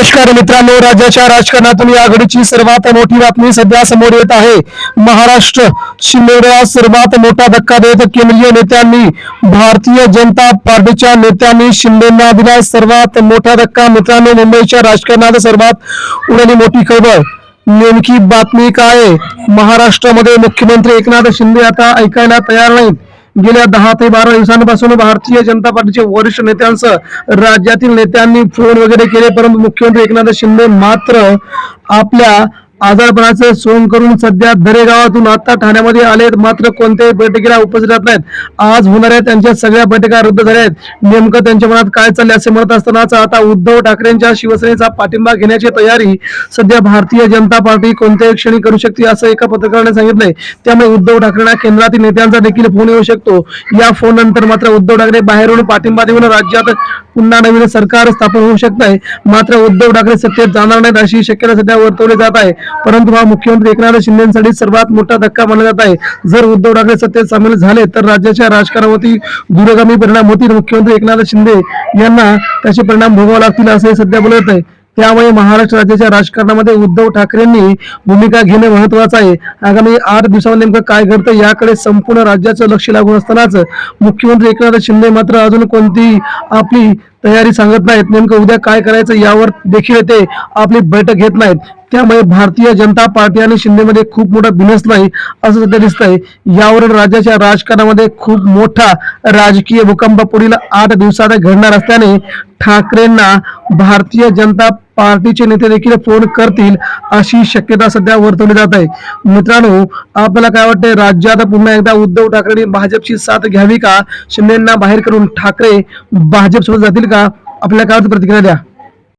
नमस्कार मित्रांनो राज्याच्या राजकारणातून या घडीची सर्वात मोठी बातमी सध्या समोर येत आहे. महाराष्ट्र शिंदेला सर्वात मोठा धक्का देत केंद्रीय नेत्यांनी भारतीय जनता पार्टीच्या नेत्यांनी शिंदेना दिला सर्वात मोठा धक्का. मित्रांनो मुंबईच्या राजकारणात सर्वात उडाली मोठी खबर. नेमकी बातमी काय आहे? महाराष्ट्रामध्ये मुख्यमंत्री एकनाथ शिंदे आता ऐकायला तयार नाहीत. गेल्या दहा ते बारा दिवसांपासून भारतीय जनता पार्टीचे वरिष्ठ नेत्यांसह राज्यातील नेत्यांनी फोन वगैरे केले परंतु मुख्यमंत्री एकनाथ शिंदे मात्र आपल्या आजारपणाचे सोंग करून सध्या दरेगावातून आता ठाण्यामध्ये आले आहेत. मात्र कोणत्याही बैठकीला उपस्थित राहत नाहीत. आज होणाऱ्या त्यांच्या सगळ्या बैठका रद्द झाल्या आहेत. नेमकं त्यांच्या मनात काय चालले असे म्हणत असतानाच आता उद्धव ठाकरेंच्या शिवसेनेचा पाठिंबा घेण्याची तयारी सध्या भारतीय जनता पार्टी कोणत्याही क्षणी करू शकते असं एका पत्रकाराने सांगितलंय. त्यामुळे उद्धव ठाकरेंना केंद्रातील नेत्यांचा देखील फोन येऊ शकतो. या फोन नंतर मात्र उद्धव ठाकरे बाहेरून पाठिंबा देऊन राज्यात पुन्हा नवीन सरकार स्थापन होऊ शकत आहे मात्र उद्धव ठाकरे सत्तेत जाणार नाहीत अशी शक्यता सध्या वर्तवली जात आहे. परंतु हा मुख्यमंत्री एकनाथ शिंदेसाठी सर्वात मोठा धक्का मानला जात आहे. जर उद्धव ठाकरे सत्तेत सामील झाले तर राज्याच्या राजकारणावरती दूरगामी परिणाम होतील. मुख्यमंत्री एकनाथ शिंदे यांना त्याचे परिणाम भोगावे लागतील असे सध्या बोलत आहे. त्यामुळे महाराष्ट्र राज्याच्या राजकारणामध्ये उद्धव ठाकरेंनी भूमिका घेणे महत्वाचं आहे. आगामी आठ दिवसामध्ये नेमकं काय घडतं याकडे संपूर्ण राज्याचं लक्ष लागून असतानाच मुख्यमंत्री एकनाथ शिंदे मात्र अजून कोणती आपली तयारी सांगत नाहीत. नेमकं उद्या काय करायचं यावर देखील ते आपली बैठक घेत नाहीत. त्यामुळे भारतीय जनता पार्टी आणि शिंदेमध्ये खूप मोठा बिनस नाही असं सध्या दिसतंय. यावरून राज्याच्या राजकारणामध्ये खूप मोठा राजकीय भूकंप पुढील आठ दिवसात घडणार असल्याने ठाकरेंना भारतीय जनता पार्टीचे नेते देखील फोन करतील अशी शक्यता सध्या वर्तवली जात आहे. मित्रांनो आपल्याला काय वाटतंय? राज्यात पुन्हा एकदा उद्धव ठाकरेंनी भाजपची साथ घ्यावी का? शिंदेना बाहेर करून ठाकरे भाजप सोबत जातील का? आपल्या काय प्रतिक्रिया द्या.